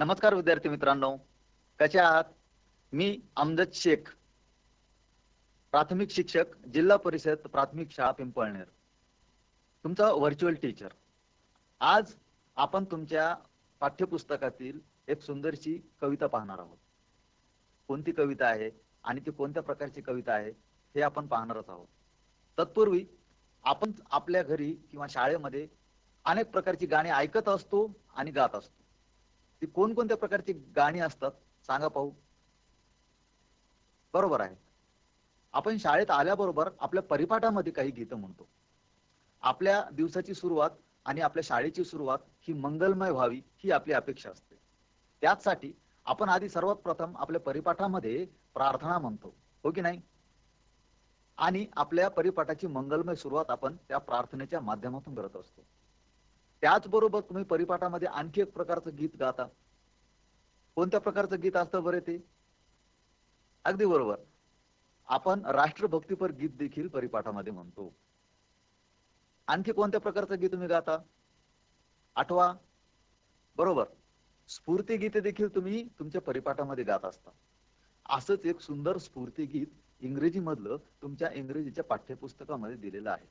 नमस्कार विद्यार्थी मित्रांनो. कसे आहात? मी अमजद शेख प्राथमिक शिक्षक जिल्हा परिषद प्राथमिक शाळा पिंपळनेर. तुमचा व्हर्च्युअल टीचर आज आपण तुमच्या पाठ्यपुस्तकातील एक सुंदरशी कविता पाहणार आहोत. कोणती कविता आहे आणि ती कोणत्या प्रकारची कविता आहे हे आपण पाहणारच आहोत. तत्पूर्वी आपण आपल्या घरी किंवा शाळेमध्ये अनेक प्रकारची गाणी ऐकत असतो आणि गात असतो. ती कोणकोणत्या प्रकारची गाणी असतात सांगा पाहू. बरोबर आहे. आपण शाळेत आल्याबरोबर आपल्या परिपाठामध्ये काही गीतं म्हणतो. आपल्या दिवसाची सुरुवात आणि आपल्या शाळेची सुरुवात ही मंगलमय व्हावी ही आपली अपेक्षा असते. त्याचसाठी आपण आधी सर्वात प्रथम आपल्या परिपाठामध्ये प्रार्थना म्हणतो हो की नाही? आणि आपल्या परिपाठाची मंगलमय सुरुवात आपण त्या प्रार्थनेच्या माध्यमातून करत असतो. त्याचबरोबर तुम्ही परिपाठामध्ये आणखी एक प्रकारचं गीत गाता. कोणत्या प्रकारचं गीत असतं बरे ते? अगदी बरोबर. आपण राष्ट्रभक्तीपर गीत देखील परिपाठामध्ये म्हणतो. आणखी कोणत्या प्रकारचं गीत तुम्ही गाता? आठवा. बरोबर. स्फूर्ती गीते देखील तुम्ही तुमच्या परिपाठामध्ये गात असता. असंच एक सुंदर स्फूर्ती गीत इंग्रजी मधलं तुमच्या इंग्रजीच्या पाठ्यपुस्तकामध्ये दिलेलं आहे.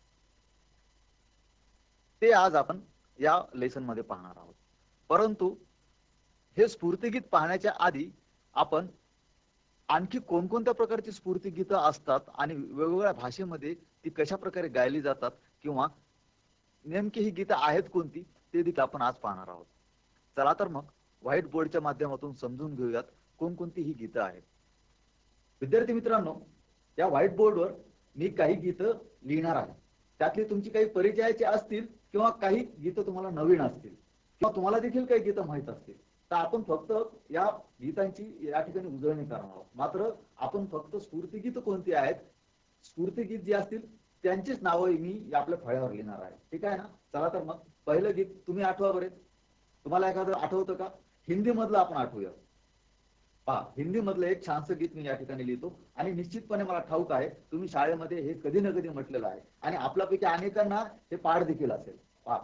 ते आज आपण या लेसनमध्ये पाहणार आहोत. परंतु हे स्फूर्तीगीत पाहण्याच्या आधी आपण आणखी कोणकोणत्या प्रकारची स्फूर्ती गीतं असतात आणि वेगवेगळ्या भाषेमध्ये ती कशा प्रकारे गायली जातात किंवा नेमकी ही गीतं आहेत कोणती ते देखील आपण आज पाहणार आहोत. चला तर मग व्हाईट बोर्डच्या माध्यमातून समजून घेऊयात कोणकोणती ही गीतं आहेत. विद्यार्थी मित्रांनो या व्हाईट बोर्डवर मी काही गीतं लिहिणार आहे. त्यातली तुमची काही परिचयाची असतील किंवा काही गीतं तुम्हाला नवीन असतील किंवा तुम्हाला देखील काही गीतं माहीत असतील तर आपण फक्त या गीतांची या ठिकाणी उजळणी करणार आहोत. मात्र आपण फक्त स्फूर्तीगीत कोणती आहेत स्फूर्तीगीत जी असतील त्यांचीच नावं मी आपल्या फळ्यावर लिहिणार आहे. ठीक आहे ना? चला तर मग पहिलं गीत तुम्ही आठवा बरे. तुम्हाला एखादं आठवतं का? हिंदी मधलं आपण आठवूया. पहा हिंदी मधलं एक छानसं गीत मी या ठिकाणी लिहितो. आणि निश्चितपणे मला ठाऊक आहे तुम्ही शाळेमध्ये हे कधी ना कधी म्हटलेलं आहे. आणि आपल्यापैकी अनेकांना हे पाठ देखील असेल. पहा.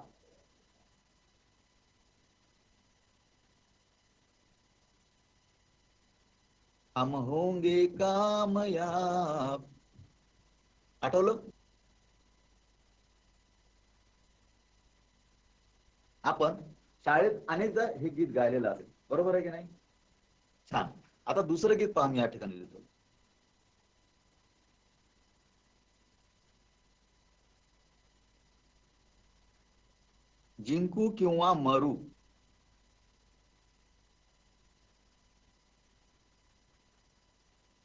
हम होंगे कामयाब आठवलं? आपण शाळेत अनेकदा हे गीत गायलेलं असेल. बरोबर आहे की नाही? छान. आता दुसरं गीत पहा मी या ठिकाणी लिहितो. जिंकू किंवा मरू.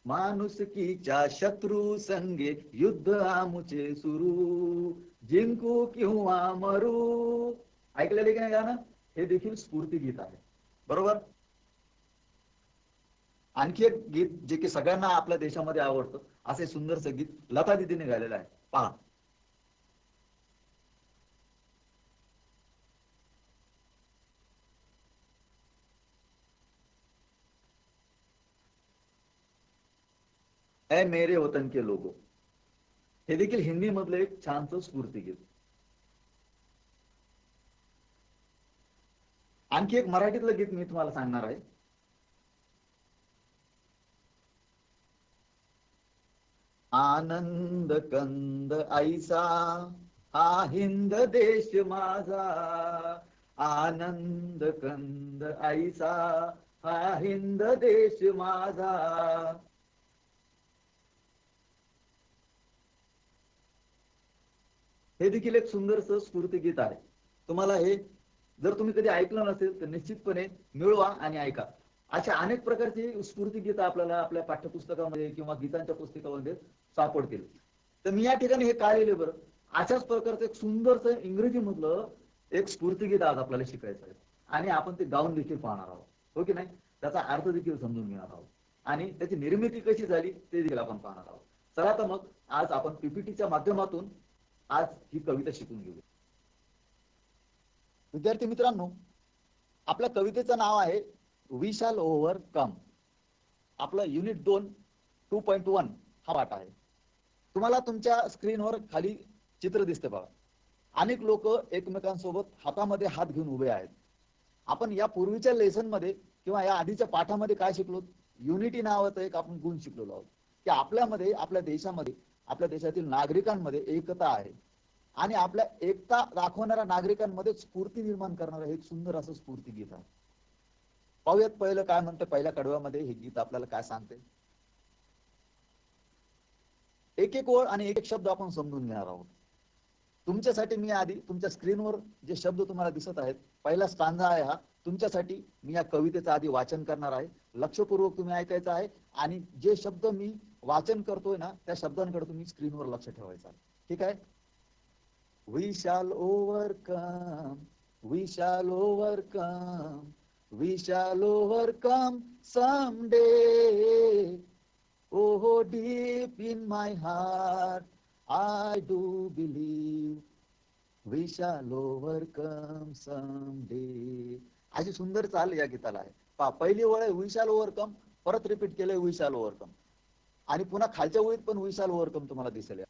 माणुसकीच्या शत्रू संगे युद्ध आमुचे सुरू. जिंकू किंवा मरू. ऐकलेले की नाही गाणं? हे देखील स्फूर्ती गीत आहे. बरोबर? आणखी एक गीत जे की सगळ्यांना आपल्या देशामध्ये आवडतं असे सुंदरसं गीत लता दिदीने गायलेलं आहे. पहा. ए मेरे वतन के लोगो. हे देखील हिंदी मधलं एक छानसं स्फूर्ती गीत. आणखी एक मराठीतलं गीत मी तुम्हाला सांगणार आहे. आनंद कंद ऐसा हा हिंद देश माझा. आनंद कंद ऐसा हा हिंद देश माझा. हे देखील एक सुंदरस स्फूर्ती गीत आहे. तुम्हाला हे जर तुम्ही कधी ऐकलं नसेल तर निश्चितपणे मिळवा आणि ऐका. अशा अनेक प्रकारची स्फूर्ती गीत आपल्याला आपल्या पाठ्यपुस्तकामध्ये किंवा गीतांच्या पुस्तकामध्ये सापडतील तर मी या ठिकाणी हे काय लिहिले बरं? अशाच प्रकारचं एक सुंदरचं इंग्रजी मधलं एक स्फूर्ती गीत आज आपल्याला शिकायचं आहे. आणि आपण ते गाऊन देखील पाहणार आहोत. हो की नाही? त्याचा अर्थ देखील समजून घेणार आहोत. आणि त्याची निर्मिती कशी झाली ते देखील आपण पाहणार आहोत. चला तर मग आज आपण पीपीटीच्या माध्यमातून आज ही कविता शिकून घेऊ विद्यार्थी मित्रांनो आपल्या कवितेचं नाव आहे वी शाल ओव्हर कम आपलं युनिट दोन टू पॉइंट वन हा पाठ आहे. तुम्हाला तुमच्या स्क्रीनवर खाली चित्र दिसते बघा. अनेक लोक एकमेकांसोबत हातामध्ये हात घेऊन उभे आहेत. आपण या पूर्वीच्या लेसनमध्ये किंवा या आधीच्या पाठामध्ये काय शिकलो? युनिटी नावाचं एक आपण गुण शिकलेलो आहोत. की आपल्यामध्ये आपल्या देशामध्ये आपल्या देशातील नागरिकांमध्ये एकता आहे. आणि आपल्या एकता दाखवणाऱ्या नागरिकांमध्ये स्फूर्ती निर्माण करणारं हे एक सुंदर असं स्फूर्ती गीत आहे. पाहूयात पहिलं काय म्हणतं पहिल्या कडव्यामध्ये हे गीत आपल्याला काय सांगते? एक एक ओळ आणि एक एक शब्द आपण समजून घेणार आहोत. तुमच्यासाठी मी आधी तुमच्या स्क्रीनवर जे शब्द तुम्हाला दिसत आहेत पहिला स्टांजा आहे हा. तुमच्यासाठी मी या कवितेचं आधी वाचन करणार आहे. लक्षपूर्वक तुम्ही ऐकायचं आहे आणि जे शब्द मी वाचन करतोय ना त्या शब्दांकडे तुम्ही स्क्रीनवर लक्ष ठेवायचं आहे. ठीक आहे? We shall overcome we shall overcome we shall overcome day oh deep in my heart I do believe we shall overcome someday. अशी सुंदर चाल या गीताला आहे. पा पहिली ओळ आहे विशाल ओव्हरकम परत रिपीट केलंय विशाल ओव्हरकम आणि पुन्हा खालच्या ओळीत पण विशाल ओव्हरकम तुम्हाला दिसेल.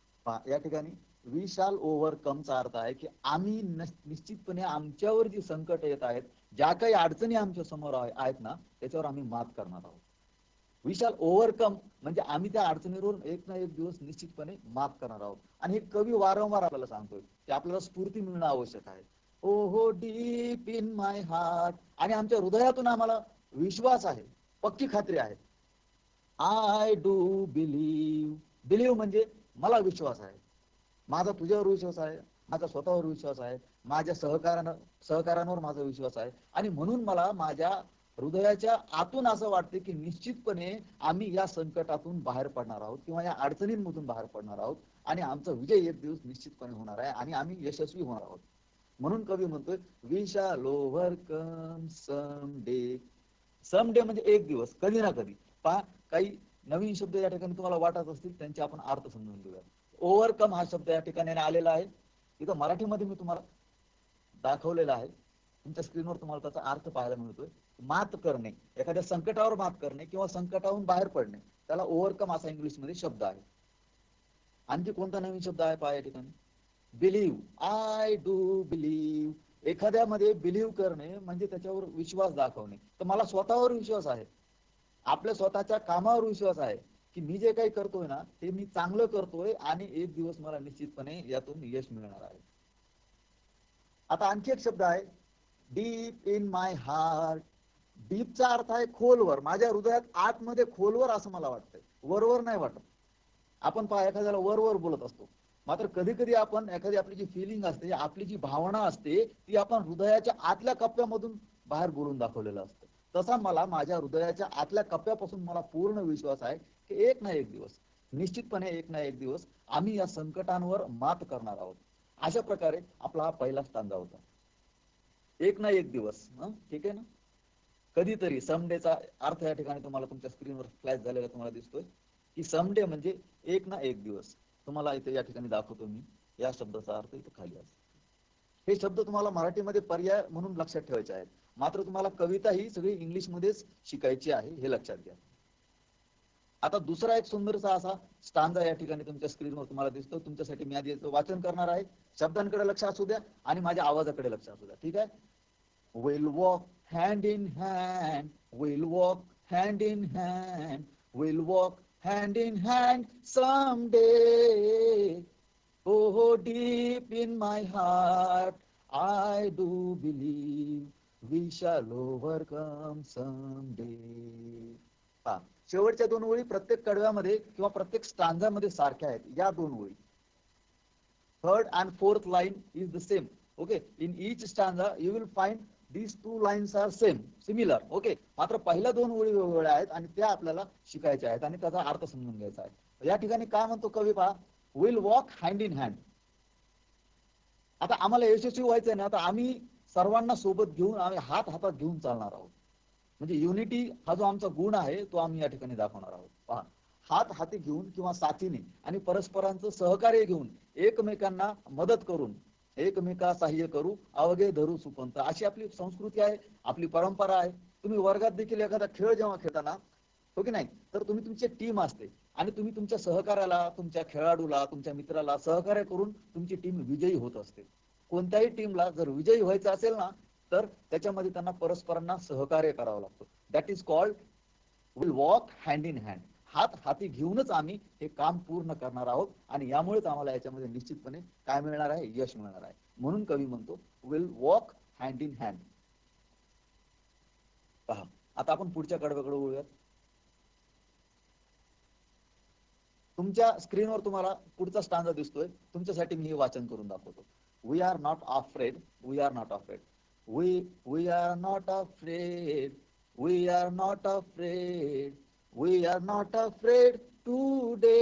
या ठिकाणी विशाल ओव्हरकमचा अर्थ आहे की आम्ही निश्चितपणे आमच्यावर जी संकट येत आहेत ज्या काही अडचणी आमच्यासमोर आहेत ना त्याच्यावर आम्ही मात करणार आहोत. वी शाल ओव्हरकम म्हणजे आम्ही त्या अडचणीवरून एक ना एक दिवस निश्चितपणे मात करणार आहोत. आणि हे कवी वारंवार आपल्याला सांगतोय की आपल्याला स्फूर्ती मिळणं आवश्यक आहे. ओ हो डीप इन माय हार्ट आणि आमच्या हृदयातून आम्हाला विश्वास आहे. पक्की खात्री आहे. आय डू बिलीव्ह बिलीव्ह म्हणजे मला विश्वास आहे. माझा तुझ्यावर विश्वास आहे. माझा स्वतःवर विश्वास आहे. माझ्या सहकारानं सहकारांवर माझा विश्वास आहे. आणि म्हणून मला माझ्या हृदयाच्या आतून असं वाटते की निश्चितपणे आम्ही या संकटातून बाहेर पडणार आहोत किंवा या अडचणींमधून बाहेर पडणार आहोत आणि आमचा विजय एक दिवस निश्चितपणे होणार आहे आणि आम्ही यशस्वी होणार आहोत. म्हणून कवी म्हणतोय विशा शाल सम डे. सम डे म्हणजे एक दिवस कधी ना कधी. पहा काही नवीन शब्द या ठिकाणी तुम्हाला वाटत असतील त्यांचे आपण अर्थ समजून घेऊया. ओव्हरकम हा शब्द या ठिकाणी आलेला आहे. इथं मराठीमध्ये मी तुम्हाला दाखवलेला आहे. तुमच्या स्क्रीनवर तुम्हाला त्याचा अर्थ पाहायला मिळतोय. मात करणे एखाद्या संकटावर मात करणे किंवा संकटाहून बाहेर पडणे त्याला ओव्हरकम असा इंग्लिशमध्ये शब्द आहे. आणखी कोणता नवीन शब्द आहे पहा या ठिकाणी. बिलीव्ह आय डू बिलीव्ह एखाद्यामध्ये बिलीव्ह करणे म्हणजे त्याच्यावर विश्वास दाखवणे. तर मला स्वतःवर विश्वास आहे. आपल्या स्वतःच्या कामावर विश्वास आहे की मी जे काही करतोय ना ते मी चांगलं करतोय आणि एक दिवस मला निश्चितपणे यातून यश मिळणार आहे. आता आणखी एक शब्द आहे. डीप इन माय हार्ट डीपचा अर्थ आहे खोलवर. माझ्या हृदयात आतमध्ये खोलवर असं मला वाटतंय. वरवर नाही वाटत. आपण पहा एखाद्याला वरवर बोलत असतो. मात्र कधी कधी आपण एखादी आपली जी फिलिंग असते आपली जी भावना असते ती आपण हृदयाच्या आतल्या कप्प्यामधून बाहेर बोलून दाखवलेलं असतं. तसा मला माझ्या हृदयाच्या आतल्या कप्प्यापासून मला पूर्ण विश्वास आहे की एक ना एक दिवस निश्चितपणे एक ना एक दिवस आम्ही या संकटांवर मात करणार आहोत. अशा प्रकारे आपला हा पहिला स्टांजा होता. एक ना एक दिवस हं? ठीक आहे ना? कधीतरी समडेचा अर्थ या ठिकाणी तुम्हाला तुमच्या स्क्रीनवर फ्लॅश झालेला तुम्हाला दिसतोय की समडे म्हणजे एक ना एक दिवस. तुम्हाला इथे या ठिकाणी दाखवतो मी. या शब्दाचा अर्थ इथे खाली असतो हे शब्द तुम्हाला मराठीमध्ये पर्याय म्हणून लक्षात ठेवायचे आहेत. मात्र तुम्हाला कविता ही सगळी इंग्लिश मध्येच शिकायची आहे हे लक्षात घ्या. आता दुसरा एक सुंदरसा असा स्टांजा या ठिकाणी तुमच्या स्क्रीनवर तुम्हाला दिसतो. तुमच्यासाठी मी आधी वाचन करणार आहे. शब्दांकडे लक्ष असू द्या आणि माझ्या आवाजाकडे लक्ष असू द्या. ठीक आहे? Will walk hand in hand will walk hand in hand will walk hand in hand some day Oh, deep in my heart I do believe we shall overcome someday. पहा, शेवटच्या दोन ओळी प्रत्येक कडव्यामध्ये किंवा प्रत्येक स्टांजामध्ये सारख्या आहेत. या दोन ओळी. Third and fourth line is the same okay in each stanza you will find these two lines are same similar okay मात्र पहिल्या दोन ओळी वेगवेगळ्या आहेत आणि त्या आपल्याला शिकायच्या आहेत आणि त्याचा अर्थ समजून घ्यायचा आहे. या ठिकाणी काय म्हणतो कवी पहा? We'll walk hand in hand आता आम्हाला यशस्वी व्हायचंय ना आता आम्ही सर्वांना सोबत घेऊन आम्ही हात हातात घेऊन चालणार आहोत. म्हणजे युनिटी हा जो आमचा गुण आहे तो आम्ही या ठिकाणी दाखवणार आहोत. पहा. हात हाती घेऊन किंवा साथीने आणि परस्परांचं सहकार्य घेऊन एकमेकांना मदत करून एकमेका सहाय्य करू अवघे धरू सुपंत. अशी आपली संस्कृती आहे आपली परंपरा आहे. तुम्ही वर्गात देखील एखादा खेळ जेव्हा खेळताना हो की नाही? तर तुम्ही तुमची टीम असते. आणि तुम्ही तुमच्या सहकार्याला तुमच्या खेळाडूला तुमच्या मित्राला सहकार्य करून तुमची टीम विजयी होत असते. कोणत्याही टीमला जर विजयी व्हायचं असेल ना तर त्याच्यामध्ये त्यांना परस्परांना सहकार्य करावं लागतं. That is called we'll walk hand in hand हात हाती घेऊनच आम्ही हे काम पूर्ण करणार आहोत आणि यामुळेच आम्हाला याच्यामध्ये निश्चितपणे काय मिळणार आहे? यश मिळणार आहे. म्हणून कवी म्हणतो we'll walk hand in hand पहा आता आपण पुढच्या कडव्याकडे वळूयात. तुमच्या स्क्रीनवर तुम्हाला पुढचा स्टांजा दिसतोय. तुमच्यासाठी मी हे वाचन करून दाखवतो. We are not afraid we are not afraid we we are not afraid we are not afraid we are not afraid today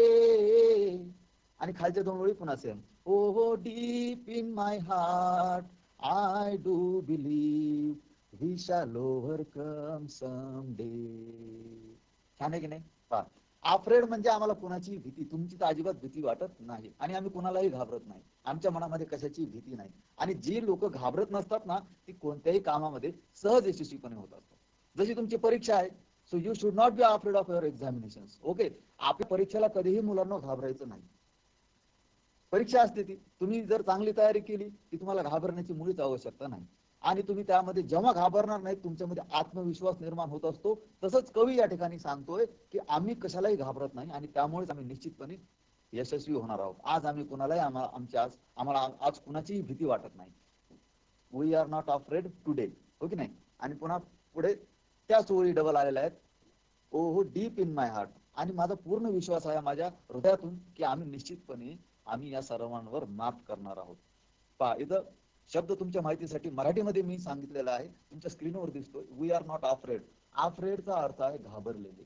आणि खालच्या दोन ओळी पुन्हा सेम ओ हो deep in my heart I do believe we shall overcome some day छान आहे की नाही? पहा. आफ्रेड म्हणजे आम्हाला कुणाची भीती तुमची तर अजिबात भीती वाटत नाही. आणि आम्ही कुणालाही घाबरत नाही. आमच्या मनामध्ये कशाची भीती नाही. आणि जी लोक घाबरत नसतात ना ती कोणत्याही कामामध्ये सहज यशस्वीपणे होत असतात जशी तुमची परीक्षा आहे so you should not B afraid of your examination okay आपल्या परीक्षेला कधीही मुलांना घाबरायचं नाही. परीक्षा असते ती. तुम्ही जर चांगली तयारी केली की तुम्हाला घाबरण्याची मुळीच आवश्यकता नाही. आणि तुम्ही त्यामध्ये जेव्हा घाबरणार नाही तुमच्यामध्ये आत्मविश्वास निर्माण होत असतो. तसंच कवी या ठिकाणी सांगतोय की आम्ही कशालाही घाबरत नाही आणि त्यामुळेच आम्ही निश्चितपणे यशस्वी होणार आहोत. आज आम्ही कुणालाही आम्हाला आमच्या आज आम्हाला आज कुणाचीही भीती वाटत नाही. We are not afraid today हो की नाही? आणि पुन्हा पुढे त्याच ओळी डबल आलेल्या आहेत. ओ हो डीप इन माय हार्ट आणि माझा पूर्ण विश्वास आहे माझ्या हृदयातून की आम्ही निश्चितपणे आम्ही या सर्वांवर मात करणार आहोत. पहा इथं शब्द तुमच्या माहितीसाठी मराठीमध्ये मी सांगितलेला आहे. तुमच्या स्क्रीनवर दिसतोय. वी आर नॉट आफ्रेड आफ्रेडचा अर्थ आहे घाबरलेले.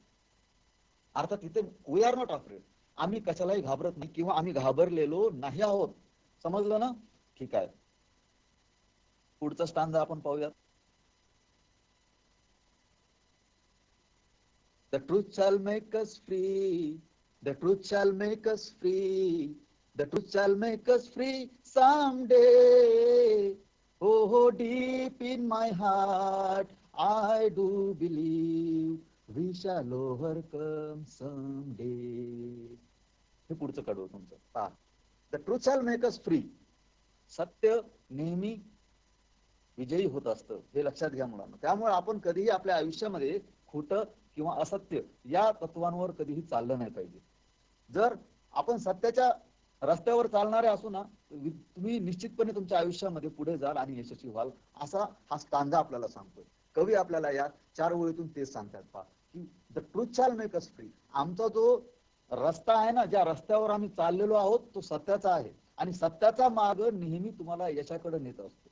अर्थात तिथे वी आर नॉट आफ्रेड आम्ही कशालाही घाबरत नाही किंवा आम्ही घाबरलेलो नाही आहोत. समजलं ना? ठीक आहे. पुढचा स्टांजा आपण पाहूयात. The truth shall make us free the truth shall make us free The truth shall make us free someday. Oh, deep in my heart, I do believe we shall overcome someday. हे पुढचं काढू तुमचं. पहा. The truth shall make us free सत्य नेहमी विजयी होत असतं. हे लक्षात घ्या मुलांना. त्यामुळे आपण कधीही आपल्या आयुष्यामध्ये खोटं किंवा असत्य या तत्वांवर कधीही चाललं नाही पाहिजे. जर आपण सत्याच्या रस्त्यावर चालणारे असू ना तुम्ही निश्चितपणे तुमच्या आयुष्यामध्ये पुढे जाल आणि यशस्वी व्हाल असा हा स्टांजा आपल्याला सांगतोय. कवी आपल्याला या चार ओळीतून तेच सांगतात पहा की the truth shall make us free आमचा जो रस्ता आहे ना ज्या रस्त्यावर आम्ही चाललेलो आहोत तो सत्याचा आहे. आणि सत्याचा मार्ग नेहमी तुम्हाला यशाकडे नेत असतो.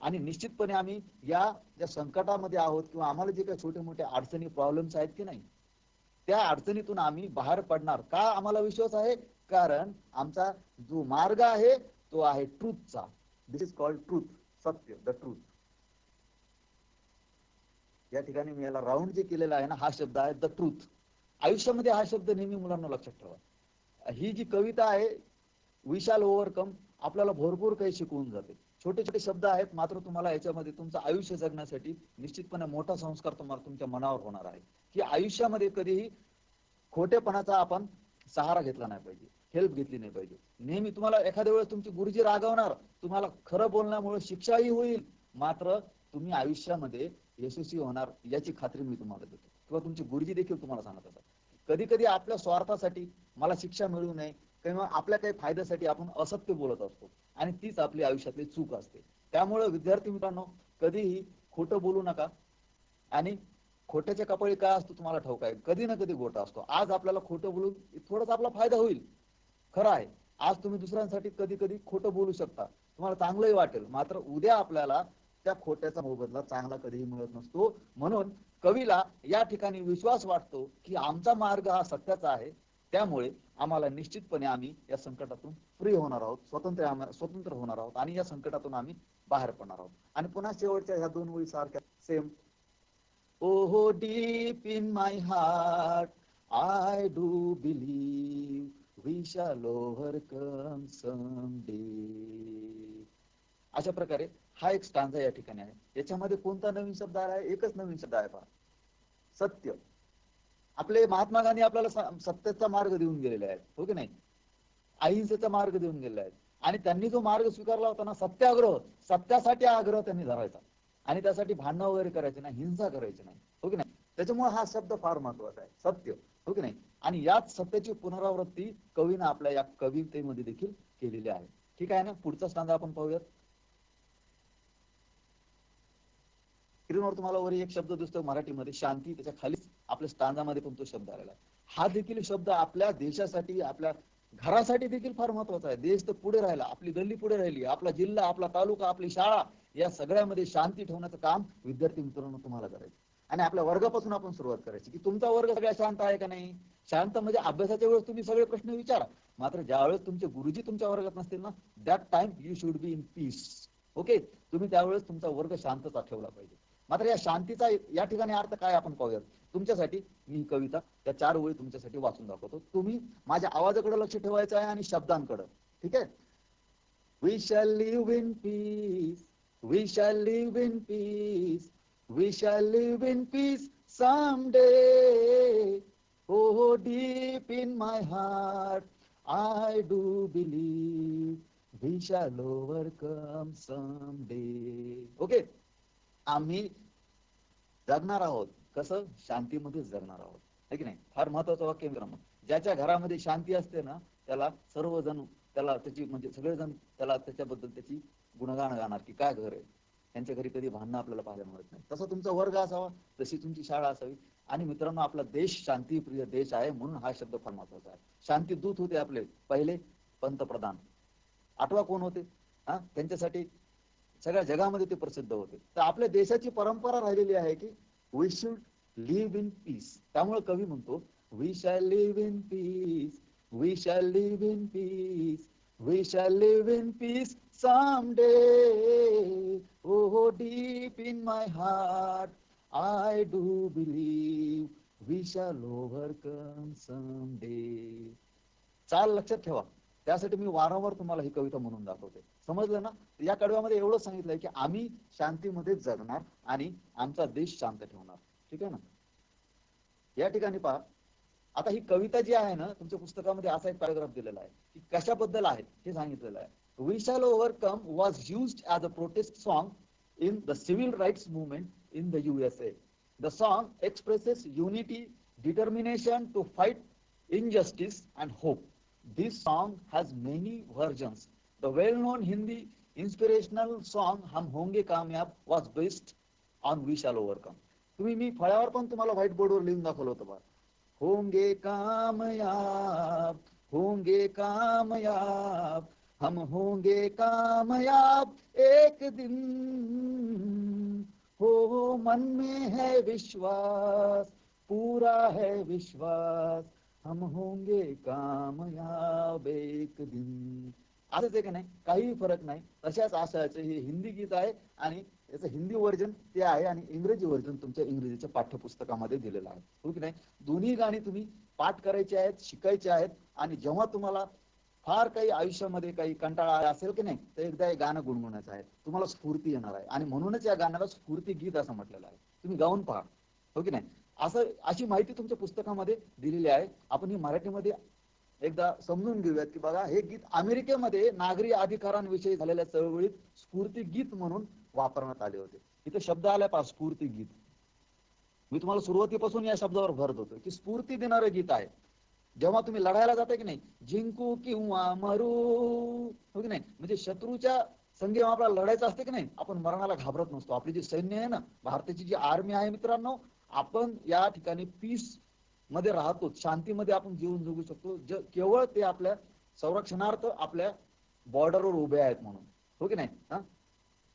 आणि निश्चितपणे आम्ही या ज्या संकटामध्ये आहोत किंवा आम्हाला जे काही छोटे मोठे अडचणी प्रॉब्लेम्स आहेत की नाही त्या अडचणीतून आम्ही बाहेर पडणार. का आम्हाला विश्वास आहे? कारण आमचा जो मार्ग आहे तो आहे ट्रूथचा दिस इज कॉल्ड ट्रूथ सत्य द ट्रूथ या ठिकाणी मी याला राऊंड जे केलेला आहे ना हा शब्द आहे द ट्रूथ आयुष्यामध्ये हा शब्द नेहमी मुलांना लक्षात ठेवा. ही जी कविता आहे विशाल ओव्हरकम आपल्याला भरपूर काही शिकवून जाते. छोटे छोटे शब्द आहेत मात्र तुम्हाला याच्यामध्ये तुमचं आयुष्य जगण्यासाठी निश्चितपणे मोठा संस्कार तुम्हाला तुमच्या मनावर होणार आहे. की आयुष्यामध्ये कधीही खोटेपणाचा आपण सहारा घेतला नाही पाहिजे हेल्प घेतली नाही पाहिजे. नेहमी तुम्हाला एखाद्या वेळेस तुमची गुरुजी रागवणार तुम्हाला खरं बोलण्यामुळे शिक्षाही होईल. मात्र तुम्ही आयुष्यामध्ये यशस्वी होणार याची खात्री मी तुम्हाला देतो. किंवा तुमची गुरुजी देखील तुम्हाला सांगत असतात. कधी कधी आपल्या स्वार्थासाठी मला शिक्षा मिळू नये किंवा आपल्या काही फायद्यासाठी आपण असत्य बोलत असतो आणि तीच आपली आयुष्यातली चूक असते. त्यामुळे विद्यार्थी मित्रांनो कधीही खोटं बोलू नका आणि खोट्याच्या कपाळी काय असतो तुम्हाला ठाऊक आहे? कधी ना कधी गोटा असतो. आज आपल्याला खोटं बोलून थोडासा आपला फायदा होईल. खरं आहे. आज तुम्ही दुसऱ्यांसाठी कधी कधी खोटं बोलू शकता. तुम्हाला चांगलंही वाटेल. मात्र उद्या आपल्याला त्या खोट्याचा मोबदला चांगला कधीही मिळत नसतो. म्हणून कवीला या ठिकाणी विश्वास वाटतो की आमचा मार्ग हा सत्याचा आहे. त्यामुळे आम्हाला निश्चितपणे आम्ही या संकटातून फ्री होणार आहोत. स्वतंत्र स्वतंत्र होणार आहोत. आणि या संकटातून आम्ही बाहेर पडणार आहोत. आणि पुन्हा शेवटच्या ह्या दोन ओळी सारख्या same Oh, deep in my heart, I do believe we shall overcome someday. अशा प्रकारे हा एक स्टांजा या ठिकाणी आहे. याच्यामध्ये कोणता नवीन शब्द आला आहे? एकच नवीन शब्द आहे पहा. सत्य. आपले महात्मा गांधी आपल्याला सत्याचा मार्ग देऊन गेलेले आहेत. हो की नाही? अहिंसेचा मार्ग देऊन गेलेले आहेत. आणि त्यांनी जो मार्ग स्वीकारला होता ना सत्याग्रह. सत्यासाठी आग्रह त्यांनी धरायचा. आणि त्यासाठी भांडणं वगैरे करायचे नाही हिंसा करायची नाही. हो की नाही? त्याच्यामुळे हा शब्द फार महत्त्वाचा आहे. सत्य. हो की नाही? आणि याच सत्याची पुनरावृत्ती कवीनं आपल्या या कवितेमध्ये देखील केलेली आहे. ठीक आहे ना? पुढचा स्टांदा आपण पाहूयात. स्क्रीनवर तुम्हाला वर एक शब्द दिसतो मराठीमध्ये शांती. त्याच्या खालीच आपल्या स्टांजामध्ये पण तो शब्द आलेला आहे. हा देखील शब्द आपल्या देशासाठी आपल्या घरासाठी देखील फार महत्त्वाचा आहे. देश तर पुढे राहिला आपली गल्ली पुढे राहिली आपला जिल्हा आपला तालुका आपली शाळा या सगळ्यामध्ये शांती ठेवण्याचं काम विद्यार्थी मित्रांनो तुम्हाला करायचं. आणि आपल्या वर्गापासून आपण सुरुवात करायची. की तुमचा वर्ग सगळ्या शांत आहे का नाही? शांत म्हणजे अभ्यासाच्या वेळेस तुम्ही सगळे प्रश्न विचारा. मात्र ज्यावेळेस तुमचे गुरुजी तुमच्या वर्गात नसतील ना that time you should be in peace okay तुम्ही त्यावेळेस तुमचा वर्ग शांतता ठेवला पाहिजे. मात्र या शांतीचा या ठिकाणी अर्थ काय आपण पाहूयात? तुमच्यासाठी मी ही कविता त्या चार ओळी तुमच्यासाठी वाचून दाखवतो. तुम्ही माझ्या आवाजाकडे लक्ष ठेवायचं आहे आणि शब्दांकडे. ठीक आहे? We shall live in peace we shall live in peace we shall live in peace someday. oh deep in my heart I do believe we shall overcome someday. Okay? आम्ही जगणार आहोत. कसं शांतीमध्ये जगणार आहोत. है की नाही? फार महत्वाचं वाक्य मित्रांनो. ज्याच्या घरामध्ये शांती असते ना त्याला सर्वजण त्याला त्याची म्हणजे सगळेजण त्याला त्याच्याबद्दल त्याची गुणगान गाणार की काय घर आहे? त्यांच्या घरी कधी भांडणं आपल्याला पाहायला मिळत नाही. तसा तुमचा वर्ग असावा तशी तुमची शाळा असावी. आणि मित्रांनो आपला देश शांतीप्रिय देश आहे म्हणून हा शब्द फार महत्त्वाचा आहे. शांती दूत होते आपले पहिले पंतप्रधान. आठवा कोण होते? हा? त्यांच्यासाठी सगळ्या जगामध्ये ते प्रसिद्ध होते. तर आपल्या देशाची परंपरा राहिलेली आहे की we should leave in piece त्यामुळे कवी म्हणतो we shall live in peace we shall live in peace we shall live in piece some day oh deep in my heart I do believe we shall overcome some day चाल लक्षात ठेवा. त्यासाठी मी वारंवार तुम्हाला ही कविता म्हणून दाखवते. समजलं ना? या कडव्यामध्ये एवढं सांगितलंय की आम्ही शांतीमध्ये जगणार आणि आमचा देश शांत ठेवणार. ठीक आहे ना? या ठिकाणी पहा. आता ही कविता जी आहे ना तुमच्या पुस्तकामध्ये असा एक पॅराग्राफ दिलेला आहे की कशाबद्दल आहे हे सांगितलेलं आहे. We shall overcome was used as a protest song in the civil rights movement in the USA the song expresses unity determination to fight injustice and hope This song has many versions. The well-known Hindi inspirational song "Hum Honge कामयाब" was based on "We Shall Overcome." तुम्ही मी फळ्यावर पण तुम्हाला white बोर्डवर लिहून दाखवलं होतं बा होंगे कामयाब होंगे कामयाब हम होंगे कामयाब एक दिन हो, हो मन में है विश्वास पूरा है विश्वास हम होंगे कामयाब एक दिन. असंच आहे की नाही? काही फरक नाही. तशाच आशयाचे हे हिंदी गीत आहे आणि याचं हिंदी व्हर्जन ते आहे आणि इंग्रजी व्हर्जन तुमच्या इंग्रजीच्या पाठ्यपुस्तकामध्ये दिलेलं आहे. हो की नाही? दोन्ही गाणी तुम्ही पाठ करायची आहेत शिकायची आहेत आणि जेव्हा तुम्हाला फार काही आयुष्यामध्ये काही कंटाळा आला असेल की नाही तर एकदा हे गाणं गुणगुणायचं आहे. तुम्हाला स्फूर्ती येणार आहे. आणि म्हणूनच या गाण्याला स्फूर्ती गीत असं म्हटलेलं आहे. तुम्ही गाऊन पहा. हो की नाही? असं अशी माहिती तुमच्या पुस्तकामध्ये दिलेली आहे. आपण ही मराठीमध्ये एकदा समजून घेऊयात की बघा हे गीत अमेरिकेमध्ये नागरी अधिकारांविषयी झालेल्या चळवळीत स्फूर्ती गीत म्हणून वापरण्यात आले होते. इथे शब्द आलाय पहा स्फूर्ती गीत. मी तुम्हाला सुरुवातीपासून या शब्दावर भर देतो की स्फूर्ती देणारं गीत आहे. जेव्हा तुम्ही लढायला जाता की नाही जिंकू किंवा मरू हो की नाही? म्हणजे शत्रूच्या संधी आपल्याला लढायचं असते की नाही आपण मरणाला घाबरत नसतो. आपली जी सैन्य आहे ना भारताची जी आर्मी आहे मित्रांनो आपण या ठिकाणी पीसमध्ये राहतो शांतीमध्ये आपण जीवन जगू शकतो. ज केवळ ते आपल्या संरक्षणार्थ आपल्या बॉर्डरवर उभे आहेत म्हणून. हो की नाही?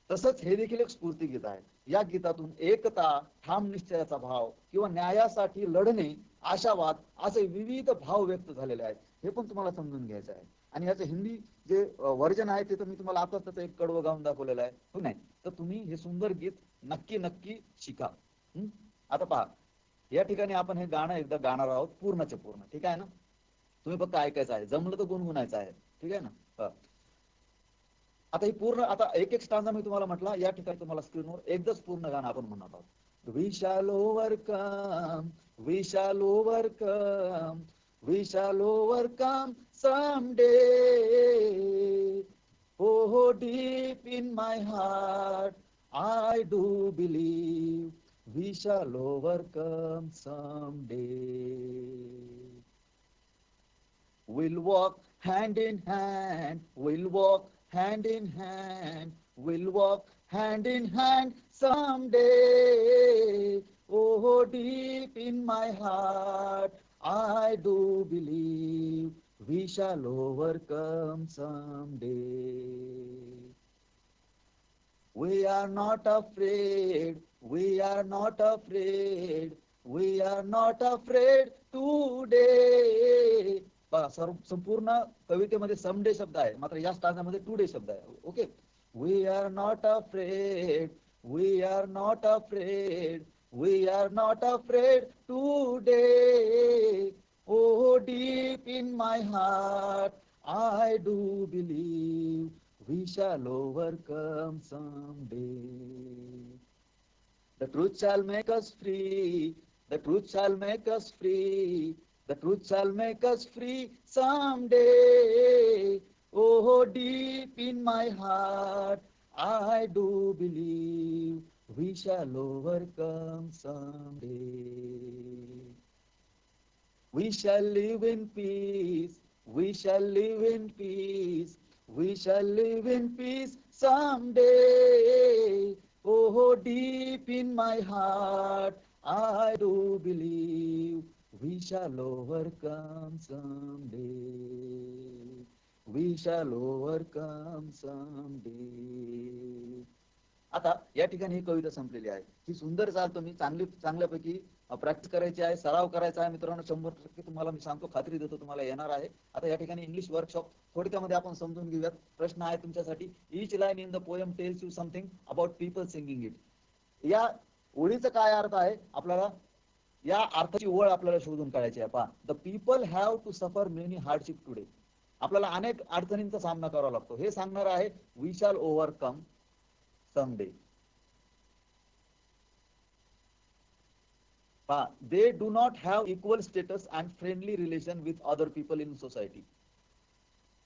तसंच हे देखील एक स्फूर्ती गीत आहे. या गीतातून एकता ठाम निश्चयाचा भाव किंवा न्यायासाठी लढणे आशावाद असे विविध भाव व्यक्त झालेले आहेत. हे पण तुम्हाला समजून घ्यायचं आहे. आणि याचं हिंदी जे वर्जन आहे ते तर मी तुम्हाला आता त्याचं एक कडवं गाऊन दाखवलेलं आहे. हो नाही? तर तुम्ही हे सुंदर गीत नक्की नक्की शिका. हम्म? आता पहा या ठिकाणी आपण हे गाणं एकदा गाणार आहोत पूर्णचे पूर्ण ठीक आहे ना? तुम्ही फक्त ऐकायचं आहे. जमलं तर गुणगुणायचं आहे ठीक आहे ना? आता ही पूर्ण आता एक एक स्टांजा मी तुम्हाला म्हटला या ठिकाणी तुम्हाला स्क्रीनवर एकदाच पूर्ण गाणं आपण म्हणत आहोत. We shall overcome we shall overcome someday oh deep in my heart I do believe we shall overcome someday. We'll walk hand in hand, we'll walk hand in hand, we'll walk hand in hand someday. Oh, deep in my heart, I do believe we shall overcome someday. We are not afraid, we are not afraid, we are not afraid today. संपूर्ण कवितेमध्ये someday शब्द आहे. मात्र या स्टांजामध्ये to day शब्द आहे. Okay we are not afraid we are not afraid we are not afraid today O deep in my heart I do believe we shall overcome someday. The truth shall make us free. The truth shall make us free. The truth shall make us free someday. Oh, deep in my heart, I do believe we shall overcome someday. We shall live in peace. We shall live in peace. We shall live in peace someday. Oh, deep in my heart, I do believe we shall overcome someday. We shall overcome someday. आता या ठिकाणी ही कविता संपलेली आहे. ही सुंदर चाल तुम्ही चांगली चांगल्यापैकी प्रॅक्टिस करायची आहे सराव करायचा आहे मित्रांनो शंभर टक्के तुम्हाला मी सांगतो खात्री देतो तुम्हाला येणार आहे. आता या ठिकाणी इंग्लिश वर्कशॉप थोडक्यामध्ये आपण समजून घेऊयात. प्रश्न आहे तुमच्यासाठी each line in the poem tails you something about people singing it या ओळीचा काय अर्थ आहे? आपल्याला या अर्थाची ओळ आपल्याला शोधून काढायची आहे. पहा the people have to suffer many hardship today आपल्याला अनेक अडचणींचा सामना करावा लागतो. हे सांगणार आहे we shall overcome someday. they do not have equal status and friendly relation with other people in society.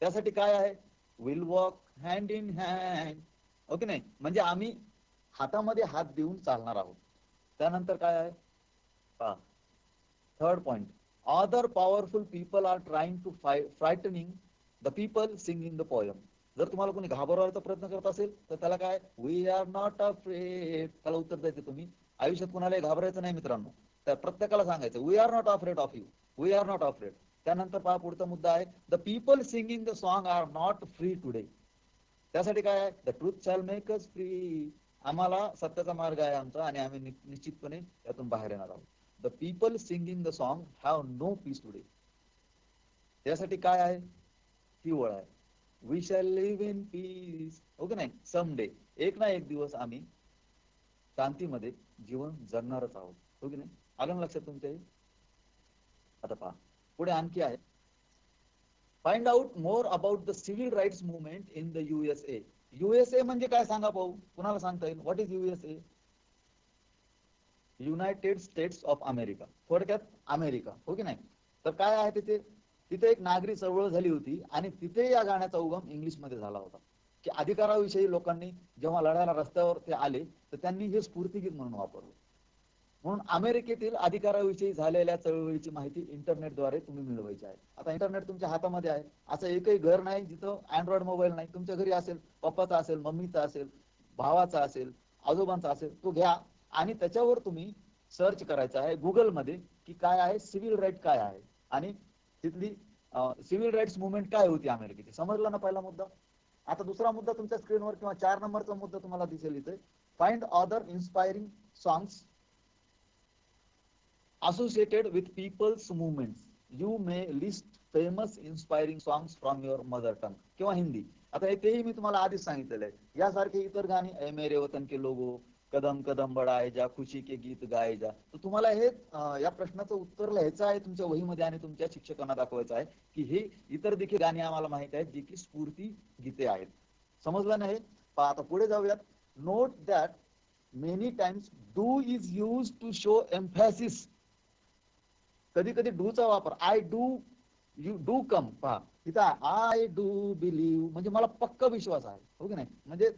त्यासाठी काय आहे will walk hand in hand okay नाही म्हणजे आम्ही हातामध्ये हात देऊन चालणार आहोत त्यानंतर काय आहे पा third point other powerful people are trying to frightening the people sing in the poem जर तुम्हाला कोणी घाबरवायचा प्रयत्न करत असेल तर त्याला काय? वी आर नॉट अफ्रेड त्याला उत्तर द्यायचं तुम्ही. आयुष्यात कुणालाही घाबरायचं नाही मित्रांनो. त्या प्रत्येकाला सांगायचं we are not afraid of you we are not afraid त्यानंतर पहा पुढचा मुद्दा आहे. The people singing the song are not free today त्यासाठी काय आहे? The truth shall make us free आम्हाला सत्याचा मार्ग आहे आमचा आणि आम्ही निश्चितपणे त्यातून बाहेर येणार आहोत. The people singing the song have no peace today त्यासाठी काय आहे? ती ओळ आहे. We shall live in peace okay नाही. समडे एक ना एक दिवस आम्ही शांतीमध्ये जीवन जगणारच आहोत. हो ओके नाही? आलं लक्षात तुमच्या आता पहा. पुढे आणखी आहे. Find out more about the civil rights movement in the USA USA म्हणजे काय सांगा भाऊ? कुणाला सांगता येईल? What is USA United States of America थोडक्यात अमेरिका हो की नाही? तर काय आहे तिथे? तिथे एक नागरी चळवळ झाली होती आणि तिथे या गाण्याचा उगम इंग्लिशमध्ये झाला होता. की अधिकाराविषयी लोकांनी जेव्हा लढायला रस्त्यावर ते आले तर त्यांनी हे स्फूर्तिगीत म्हणून वापरलं. म्हणून अमेरिकेतील अधिकाराविषयी झालेल्या चळवळीची माहिती इंटरनेटद्वारे तुम्ही मिळवायची आहे. आता इंटरनेट तुमच्या हातामध्ये आहे. असं एकही घर नाही जिथं अँड्रॉइड मोबाईल नाही. तुमच्या घरी असेल पप्पाचा असेल मम्मीचा असेल भावाचा असेल आजोबांचा असेल तो घ्या. आणि त्याच्यावर तुम्ही सर्च करायचं आहे गुगलमध्ये की काय आहे सिव्हिल राईट काय आहे. आणि तिथली सिव्हिल राईट्स मुवमेंट काय होती अमेरिकेची? समजला ना पहिला मुद्दा? आता दुसरा मुद्दा तुमच्या स्क्रीनवर किंवा चार नंबरचा मुद्दा तुम्हाला दिसेल इथे. Find other inspiring songs associated with people's movement you may list famous inspiring songs from your mother tongue किंवा हिंदी. आता हे तेही मी तुम्हाला आधीच सांगितलेलं आहे. यासारखे इतर गाणी ए मेरे वतन के लोगो कदम कदम बडाय जा खुशी के गीत गाय जा तर तुम्हाला हे या प्रश्नाचं उत्तर लिहायचं आहे तुमच्या वहीमध्ये आणि तुमच्या शिक्षकांना दाखवायचं आहे की हे इतर देखील गाणी आम्हाला माहीत आहेत जी की स्फूर्ती गीते आहेत. समजलं नाही? आता पुढे जाऊयात. Note that many times do is use to show emphasis कधी कधी डूचा वापर I do you do come पहा इथं आय डू बिलीव्ह म्हणजे मला पक्का विश्वास आहे. हो की नाही? म्हणजे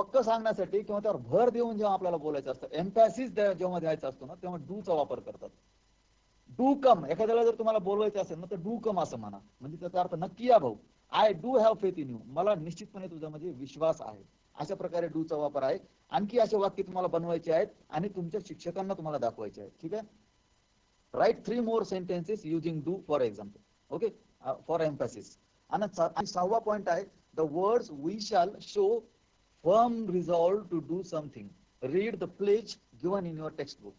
पक्क सांगण्यासाठी किंवा त्यावर भर देऊन जेव्हा आपल्याला बोलायचं असतं एम्पॅसिस जेव्हा द्यायचा असतो ना तेव्हा डू चा वापर करतात. डू कम एखाद्याला जर तुम्हाला बोलवायचं असेल ना तर डू कम असं म्हणा. म्हणजे त्याचा अर्थ नक्की या भाऊ. I do have faith in you मला निश्चितपणे तुझ्यामध्ये विश्वास आहे. अशा प्रकारे डू चा वापर आहे. आणखी असे वाक्य तुम्हाला बनवायचे आहेत आणि तुमच्या शिक्षकांना तुम्हाला दाखवायचे आहेत. ठीक आहे? Right three more sentences using do for example okay for emphasis आणि आणि सहावा पॉइंट आहे the words we shall show firm resolve to do something read the pledge given in your text book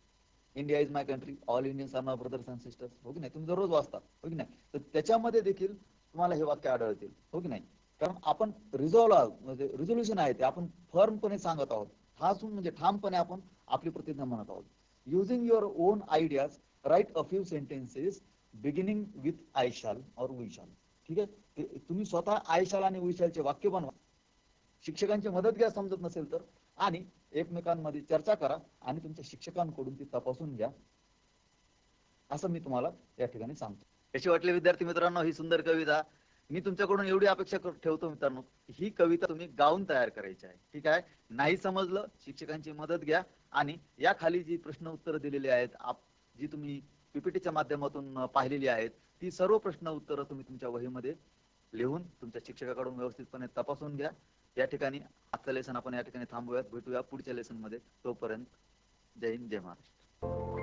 India is my country all Indians are my brothers and sisters हो की नाही? तुम्ही दररोज वाचता. हो की नाही? तर त्याच्यामध्ये देखील तुम्हाला हे वाक्य आढळतील हो की नाही? कारण आपण रिझॉल्व आहोत. म्हणजे रिझोल्युशन आहे ते. आपण फर्मपणे सांगत आहोत. ठासून म्हणजे ठामपणे आपण आपली प्रतिज्ञा म्हणत आहोत. Using your own ideas write a few sentences beginning with I shall or विशाल ठीक आहे? तुम्ही स्वतः आयशाल आणि विशालचे वाक्य बनवा. शिक्षकांची मदत घ्या समजत नसेल तर. आणि एकमेकांमध्ये चर्चा करा आणि तुमच्या शिक्षकांकडून ती तपासून घ्या. असं मी तुम्हाला या ठिकाणी सांगतो. कशी वाटले विद्यार्थी मित्रांनो ही सुंदर कविता? मी तुमच्याकडून एवढी अपेक्षा ठेवतो मित्रांनो ही कविता तुम्ही गाऊन तयार करायची आहे. ठीक आहे? नाही समजलं शिक्षकांची मदत घ्या आणि या खाली जी प्रश्न उत्तर दिलेली आहेत आप- जी तुम्ही पीपीटीच्या माध्यमातून पाहिलेली आहेत ती सर्व प्रश्न उत्तरं तुम्ही तुमच्या वहीमध्ये लिहून तुमच्या शिक्षकाकडून व्यवस्थितपणे तपासून घ्या. या ठिकाणी आजचं लेसन आपण या ठिकाणी थांबूयात. भेटूया पुढच्या लेसनमध्ये. तोपर्यंत जय हिंद जय महाराष्ट्र.